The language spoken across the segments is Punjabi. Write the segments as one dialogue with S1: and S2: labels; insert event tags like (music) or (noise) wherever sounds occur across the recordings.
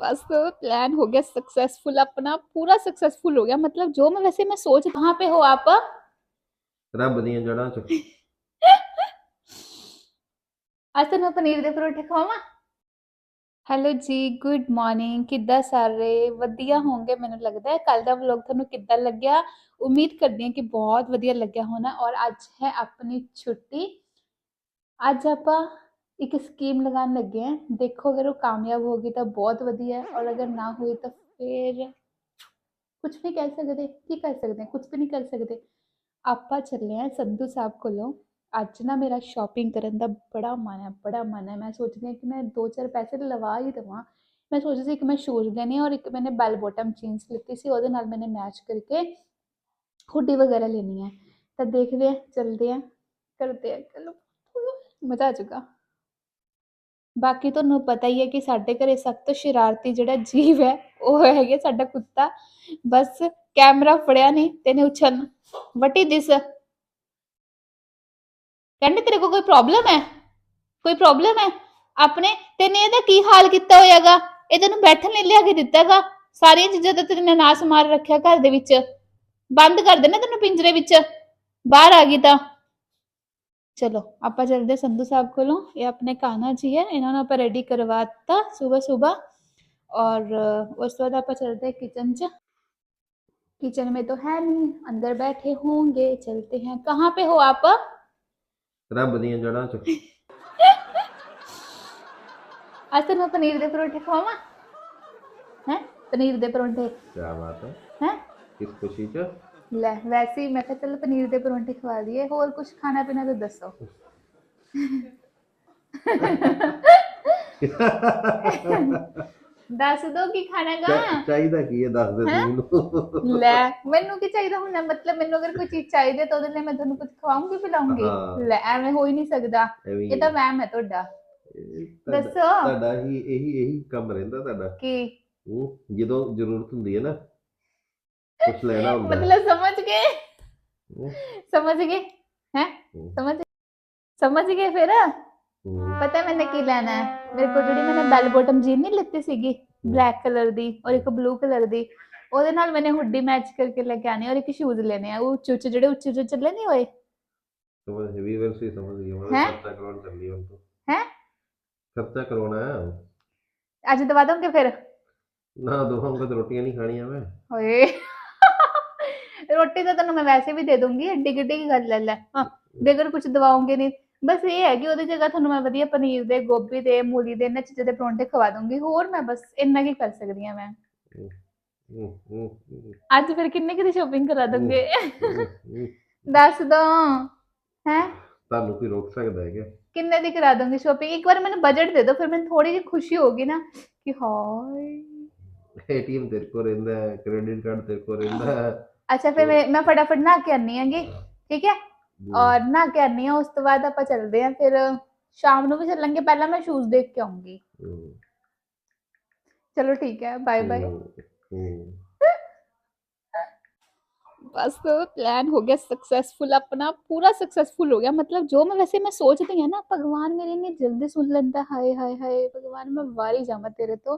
S1: बस प्लान हो गया सक्सेसफुल अपना पूरा सक्सेसफुल हो गया मतलब जो मैं वैसे मैं सोच कहाँ पे हो आप
S2: ਰੱਬ ਦੀਆਂ ਜੜ੍ਹਾਂ 'ਚ (laughs)
S1: ਅੱਜ ਤੁਹਾਨੂੰ ਪਨੀਰ ਦੇ ਪਰੌਂਠੇ ਖਵਾਵਾਂ ਹੈਲੋ ਜੀ ਗੁੱਡ ਮਾਰਨਿੰਗ ਕਿੱਦਾਂ ਸਾਰੇ ਵਧੀਆ ਹੋਵੋਗੇ ਮੈਨੂੰ ਲੱਗਦਾ ਹੈ ਕੱਲ ਦਾ ਵਲੌਗ ਤੁਹਾਨੂੰ ਕਿੱਦਾਂ ਲੱਗਿਆ ਉਮੀਦ ਕਰਦੀ ਹਾਂ ਕਿ ਬਹੁਤ ਵਧੀਆ ਲੱਗਿਆ ਹੋਣਾ ਔਰ ਅੱਜ ਹੈ ਆਪਣੀ ਛੁੱਟੀ ਅੱਜ ਆਪਾਂ ਇੱਕ ਸਕੀਮ ਲਗਾਉਣ ਲੱਗੇ ਆ ਦੇਖੋ ਅਗਰ ਉਹ ਕਾਮਯਾਬ ਹੋ ਗਈ ਤਾਂ ਬਹੁਤ ਵਧੀਆ ਔਰ ਅਗਰ ਨਾ ਹੋਈ ਤਾਂ ਫਿਰ ਕੁਝ ਨਹੀਂ ਕਹਿ ਸਕਦੇ ਕੀ ਕਰ ਸਕਦੇ ਕੁਝ ਵੀ ਨਹੀਂ ਕਰ ਸਕਦੇ ਆਪਾਂ ਚੱਲੇ ਆ ਸੰਧੂ ਸਾਹਿਬ ਕੋਲੋਂ ਅੱਜ ਨਾ ਮੇਰਾ ਸ਼ਾਪਿੰਗ ਕਰਨ ਦਾ ਬੜਾ ਮਨ ਹੈ ਬੜਾ ਮਨ ਹੈ ਮੈਂ ਸੋਚਦੀ ਹਾਂ ਕਿ ਮੈਂ ਦੋ ਚਾਰ ਪੈਸੇ ਲਵਾ ਹੀ ਦਵਾਂ ਮੈਂ ਸੋਚਦੀ ਸੀ ਕਿ ਮੈਂ ਸ਼ੂਜ਼ ਲੈਣੇ ਔਰ ਇੱਕ ਮੈਨੇ ਬੈਲ ਬੋਟਮ ਜੀਨਸ ਲਿੱਤੀ ਸੀ ਉਹਦੇ ਨਾਲ ਮੈਨੇ ਮੈਚ ਕਰਕੇ ਹੁੱਡੀ ਵਗੈਰਾ ਲੈਣੀ ਹੈ ਤਾਂ ਦੇਖਦੇ ਆ ਚਲਦੇ ਆ ਕਰਦੇ ਆ ਚਲੋ ਮਜ਼ਾ ਆ ਜਾਊਗਾ ਬਾਕੀ ਤੁਹਾਨੂੰ ਪਤਾ ਹੀ ਹੈ ਕਿ ਸਾਡੇ ਘਰੇ ਸਭ ਤੋਂ ਸ਼ਰਾਰਤੀ ਜਿਹੜਾ ਜੀਵ ਹੈ, ਉਹ ਹੈਗੇ ਸਾਡਾ ਕੁੱਤਾ। ਬਸ ਕੈਮਰਾ ਫੜਿਆ ਨਹੀਂ ਤੈਨੇ ਉਛਲ ਵਟ ਦਿਸ ਕਹਿੰਦੇ ਤੇਰੇ ਕੋਲ ਕੋਈ ਪ੍ਰੋਬਲਮ ਹੈ? ਕੋਈ ਪ੍ਰੋਬਲਮ ਹੈ? ਆਪਣੇ ਤੈਨੇ ਇਹਦਾ ਕੀ ਹਾਲ ਕੀਤਾ ਹੋਇਆਗਾ? ਇਹ ਤੈਨੂੰ ਬੈਠਣ ਲਈ ਲਿਆ ਕੇ ਦਿੱਤਾਗਾ? ਸਾਰੀਆਂ ਚੀਜ਼ਾਂ ਤਾਂ ਤੇਰੇ ਨੇ ਨਾਸ ਮਾਰ ਰੱਖਿਆ ਘਰ ਦੇ ਵਿੱਚ। ਬੰਦ ਕਰ ਦੇਣਾ ਤੈਨੂੰ ਪਿੰਜਰੇ ਵਿੱਚ। ਬਾਹਰ ਆ ਗਈ ਤਾਂ। चलो આપા चलते संधु साहब को लो। ये अपने कान्हा जी है इन्होंने आप रेडी करवाता सुबह सुबह और उस बाद आप चलते हैं किचन च। किचन में तो है नहीं अंदर बैठे होंगे चलते हैं। कहाँ पे हो आप?
S2: रब दी जड़ा च (laughs)
S1: आज तो तेन पनीर दे परोठे खावा हैं? पनीर दे परोठे।
S2: क्या बात है?
S1: हैं?
S2: किस खुशी च?
S1: ਲੈ ਵੈਸੇ ਹੀ ਮੈਂ ਕਿਹਾ ਚਲ ਪਨੀਰ ਦੇ ਪਰੌਂਠੇ ਖਵਾ ਦਈਏ ਹੋਰ ਕੁਝ ਖਾਣਾ ਪੀਣਾ ਤਾਂ ਦੱਸੋ। ਦੱਸ ਦੋ ਕੀ ਖਾਣਾਗਾ
S2: ਚਾ- ਚਾਹੀਦਾ ਕੀ ਹੈ ਦੱਸ ਦੇ ਮੈਨੂੰ।
S1: ਲੈ ਮੈਨੂੰ ਕੀ ਚਾਹੀਦਾ ਹੁੰਦਾ? ਮਤਲਬ ਮੈਨੂੰ ਅਗਰ ਕੋਈ ਚੀਜ਼ ਚਾਹੀਦੀ ਹੈ ਤਾਂ ਉਹਦੇ ਲਈ ਮੈਂ ਤੁਹਾਨੂੰ ਕੁਝ ਖਵਾਉਂਗੀ ਪਿਲਾਉਂਗੀ।
S2: ਹਾਂ।
S1: ਲੈ ਐਵੇਂ ਹੋ ਹੀ ਨਹੀਂ ਸਕਦਾ।
S2: ਐਵੇਂ ਹੀ
S1: ਇਹ ਤਾਂ ਵਹਿਮ ਹੈ ਤੁਹਾਡਾ।
S2: ਇਹ ਤੁਹਾਡਾ-
S1: ਦੱਸੋ।
S2: ਤੁਹਾਡਾ ਹੀ ਇਹੀ ਇਹੀ ਕੰਮ ਰਹਿੰਦਾ ਤੁਹਾਡਾ।
S1: ਕੀ?
S2: ਹੂੰ, ਜਦੋਂ ਜ਼ਰੂਰਤ ਹੁੰਦੀ ਹੈ ਨਾ कुछ लेना
S1: होगा। मतलब समझ
S2: गए?
S1: समझ गए? हैं?
S2: समझ
S1: ਸਮਝ ਗਏ ਫਿਰ ਪਤਾ ਮੈਨੇ ਕੀ ਲੈਣਾ ਹੈ ਮੇਰੇ ਕੋਲ ਜਿਹੜੀ ਮੈਨੇ ਬੈਲ ਬੋਟਮ ਜੀਨ ਨਹੀਂ ਲਿੱਤੀ ਸੀਗੀ ਬਲੈਕ ਕਲਰ ਦੀ ਔਰ ਇੱਕ ਬਲੂ ਕਲਰ ਦੀ ਉਹਦੇ ਨਾਲ ਮੈਨੇ ਹੁੱਡੀ ਮੈਚ ਕਰਕੇ ਲੈ ਕੇ ਆਣੀ ਔਰ ਇੱਕ ਸ਼ੂਜ਼ ਲੈਣੇ ਆ ਉਹ ਚੁੱਚ ਜਿਹੜੇ ਉੱਚੇ ਜਿਹੇ ਚੱਲੇ ਨਹੀਂ ਹੋਏ
S2: ਸਮਝ ਹੈਵੀ ਵਰਸ ਹੀ ਸਮਝ ਗਈ ਮੈਂ ਖਰਚਾ ਕਰਾਉਣ ਚੱਲੀ ਹੁਣ ਤੋਂ
S1: ਹੈ
S2: ਖਰਚਾ ਕਰਾਉਣਾ
S1: ਅੱਜ ਦਵਾ ਦੋਗੇ ਫਿਰ
S2: ਨਾ ਦੋਹਾਂ ਕੋ ਰੋਟੀਆਂ ਨਹੀਂ ਖਾਣੀਆਂ ਮੈਂ
S1: ਓਏ ਰੋਟੀ ਤਾਂ ਤੈਨੂੰ ਮੈਂ ਵੈਸੇ ਵੀ ਦੇ ਦੂੰਗੀ ਐਡੀ ਕਿੱਡੀ ਕੀ ਗੱਲ ਲੈ ਲੈ। ਹਾਂ ਬੇਗਰ ਕੁਝ ਦਵਾਉਂਗੇ ਨਹੀਂ ਬਸ ਇਹ ਹੈ ਕਿ ਉਹਦੀ ਜਗ੍ਹਾ ਤੁਹਾਨੂੰ ਮੈਂ ਵਧੀਆ ਪਨੀਰ ਦੇ ਗੋਭੀ ਦੇ ਮੂਲੀ ਦੇ ਇਹਨਾਂ ਚੀਜ਼ਾਂ ਦੇ ਪਰੌਂਠੇ ਖਵਾ ਦੂੰਗੀ। ਹੋਰ ਮੈਂ ਬਸ ਇੰਨਾ ਕੀ ਕਰ ਸਕਦੀ ਹਾਂ ਮੈਂ। ਅੱਜ ਫਿਰ ਕਿੰਨੇ ਕੁ ਦੀ ਸ਼ੋਪਿੰਗ ਕਰਾ ਦੋਗੇ। ਦੱਸ ਦੋ ਹੈ?
S2: ਤੁਹਾਨੂੰ ਕੋਈ ਰੋਕ ਸਕਦਾ ਹੈ ਕਿ
S1: ਕਿੰਨੇ ਦੀ ਕਰਾ ਦੋਗੇ ਸ਼ੋਪਿੰਗ ਇੱਕ ਵਾਰ ਮੈਨੂੰ ਬਜਟ ਦੇ ਦਿਓ ਫਿਰ ਮੈਨੂੰ ਥੋੜੀ ਜਿਹੀ ਖੁਸ਼ੀ ਹੋਗੀ ਨਾ ਕਿ ਹਾਏ।
S2: ਏਟੀਐਮ ਤੇਰੇ ਕੋਲ ਰਹਿੰਦਾ ਹੈ ਕ੍ਰੈਡਿਟ ਕਾਰਡ ਤੇਰੇ ਕੋਲ ਰਹਿੰਦਾ। ਹੈ
S1: ਅੱਛਾ ਫਿਰ ਮੈਂ ਮੈਂ ਫਟਾਫਟ ਨਹਾ ਕੇ ਆਨੀ ਆਂਗੀ ਠੀਕ ਹੈ
S2: ਹੂੰ,
S1: ਔਰ ਨਹਾ ਕੇ ਆਨੀ ਆ ਉਸ ਤੋਂ ਬਾਅਦ ਆਪਾਂ ਚੱਲਦੇ ਆਂ ਫਿਰ ਸ਼ਾਮ ਨੂੰ ਵੀ ਚੱਲਾਂਗੇ ਪਹਿਲਾਂ ਮੈਂ ਸ਼ੂਜ਼ ਦੇਖ ਕੇ ਆਉਂਗੀ
S2: ਹੂੰ,
S1: ਚਲੋ ਠੀਕ ਹੈ ਬਾਏ ਬਾਏ
S2: ਹੂੰ, ਹੂੰ।
S1: बस प्लान हो गया सक्सेसफुल अपना पूरा सक्सेसफुल हो गया मतलब जो मैं वैसे मैं सोच रही हूँ ना भगवान मेरी ने जल्दी सुन लेता हाय हाय हाय भगवान मैं वारी जावा तेरे तो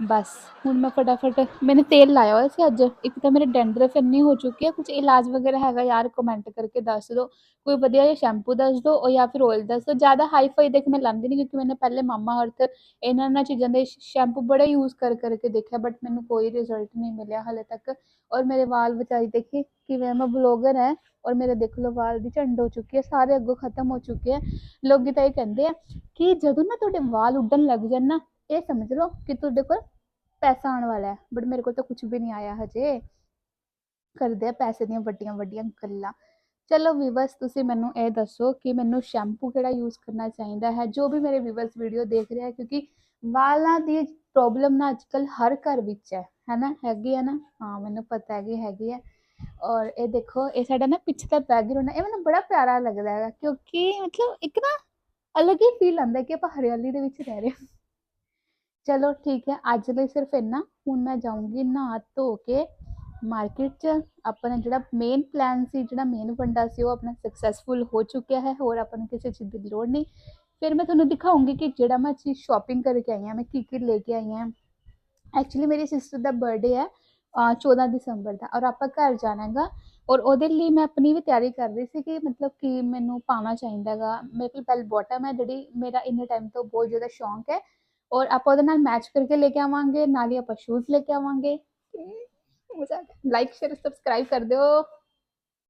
S1: ਬਸ, ਹੁਣ ਮੈਂ ਫਟਾਫਟ, ਮੈਨੇ ਤੇਲ ਲਾਇਆ ਹੋਇਆ ਸੀ ਅੱਜ। ਇੱਕ ਤਾਂ ਮੇਰੇ ਡੈਂਡਰਫ ਇੰਨੀ ਹੋ ਚੁੱਕੀ ਹੈ ਕੁਝ ਇਲਾਜ ਵਗੈਰਾ ਹੈਗਾ ਯਾਰ ਕਮੈਂਟ ਕਰਕੇ ਦੱਸ ਦਿਓ ਕੋਈ ਵਧੀਆ ਜਿਹਾ ਸ਼ੈਂਪੂ ਦੱਸ ਦਿਓ ਔਰ ਜਾਂ ਫਿਰ ਆਇਲ ਦੱਸ ਦਿਓ ਜ਼ਿਆਦਾ ਹਾਈ ਫਾਈ ਦੇਖ ਮੈਂ ਲਾਂਦੀ ਨਹੀਂ ਕਿਉਂਕਿ ਮੈਨੇ ਪਹਿਲੇ ਮਾਮਾ ਅਰਥ ਇਹਨਾਂ ਨਾਲ ਚੀਜ਼ਾਂ ਦੇ ਸ਼ੈਂਪੂ ਬੜਾ ਯੂਜ਼ ਕਰ, ਕਰਕੇ ਦੇਖਿਆ ਬਟ ਮੈਨੂੰ ਕੋਈ ਰਿਜ਼ਲਟ ਨਹੀਂ ਮਿਲਿਆ ਹਲੇ ਤੱਕ। ਔਰ ਮੇਰੇ ਵਾਲ ਵਿਚਾਰੀ ਦੇਖੇ, ਕਿਵੇਂ ਮੈਂ ਬਲੌਗਰ ਹੈ, ਔਰ ਮੇਰੇ ਦੇਖ ਲਓ ਵਾਲ ਦੀ ਝੰਡ ਹੋ ਚੁੱਕੀ ਹੈ, ਸਾਰੇ ਅੱਗੋਂ ਖਤਮ ਹੋ ਚੁੱਕੇ ਹੈ। ਲੋਕੀ ਤਾਂ ਇਹ ਕਹਿੰਦੇ ਆ ਕਿ ਜਦੋਂ ਨਾ ਤੁਹਾਡੇ ਵਾਲ ਉੱਡਣ ਲੱਗ ਜਾਣ ਨਾ ਇਹ ਸਮਝ ਲਓ ਕਿ ਤੁਹਾਡੇ ਕੋਲ ਪੈਸਾ ਆਉਣ ਵਾਲਾ ਹੈ ਬਟ ਮੇਰੇ ਕੋਲ ਤਾਂ ਕੁਝ ਵੀ ਨਹੀਂ ਆਇਆ ਹਜੇ। ਕਰਦੇ ਆ ਪੈਸੇ ਦੀਆਂ ਵੱਡੀਆਂ ਵੱਡੀਆਂ ਗੱਲਾਂ। ਚਲੋ ਵੀਵਰਸ ਤੁਸੀਂ ਮੈਨੂੰ ਇਹ ਦੱਸੋ ਕਿ ਮੈਨੂੰ ਸ਼ੈਂਪੂ ਕਿਹੜਾ ਯੂਜ਼ ਕਰਨਾ ਚਾਹੀਦਾ ਹੈ, ਜੋ ਵੀ ਮੇਰੇ ਵੀਵਰਸ ਵੀਡੀਓ ਦੇਖ ਰਿਹਾ ਕਿਉਂਕਿ ਵਾਲਾਂ ਦੀ ਪ੍ਰੋਬਲਮ ਨਾ ਅੱਜਕੱਲ ਹਰ ਘਰ ਵਿੱਚ ਹੈ, ਹੈਨਾ? ਹੈਗੀ ਹੈ ਨਾ? ਹਾਂ, ਮੈਨੂੰ ਪਤਾ ਹੈ ਕਿ ਹੈਗੀ ਹੈ ਔਰ ਇਹ ਦੇਖੋ, ਇਹ ਸਾਡਾ ਨਾ ਪਿੱਛੇ ਦਾ ਬੈਕਗ੍ਰਾਉਂਡ ਹੈ, ਇਹ ਮੈਨੂੰ ਬੜਾ ਪਿਆਰਾ ਲੱਗਦਾ ਹੈਗਾ, ਕਿਉਂਕਿ ਮਤਲਬ ਇੱਕ ਨਾ ਅਲੱਗ ਹੀ ਫੀਲ ਆਉਂਦਾ ਕਿ ਆਪਾਂ ਹਰਿਆਲੀ ਦੇ ਵਿੱਚ ਰਹਿ ਰਹੇ ਹਾਂ। चलो ठीक है अज लेई सिर्फ़ इन्ना हूँ मैं जाऊँगी नहा धो के मार्केट च। अपना जो मेन प्लान से जो मेन फंडा से वो अपना सक्सैसफुल हो चुका है, और अपन किसी चीज़ की लड़ नहीं फिर मैं थोड़ा दिखाऊँगी कि जोड़ा मैं चीज़ शॉपिंग करके आई हाँ मैं की की लेके आई हाँ एक्चुअली मेरी सिस्टर का बर्थडे है चौदह दिसंबर का और आप घर जाना गा। और लिए मैं अपनी भी तैयारी कर रही थी कि मतलब कि मैं पाना चाहता गा। मेरे को बैल बॉटम है जी मेरा इन्ने टाइम तो बहुत ज़्यादा शौक है। और आप मैच करके लेके आवांगे नालिया पर शूज़ लेके आवांगे। लाइक शेयर सब्सक्राइब कर दो।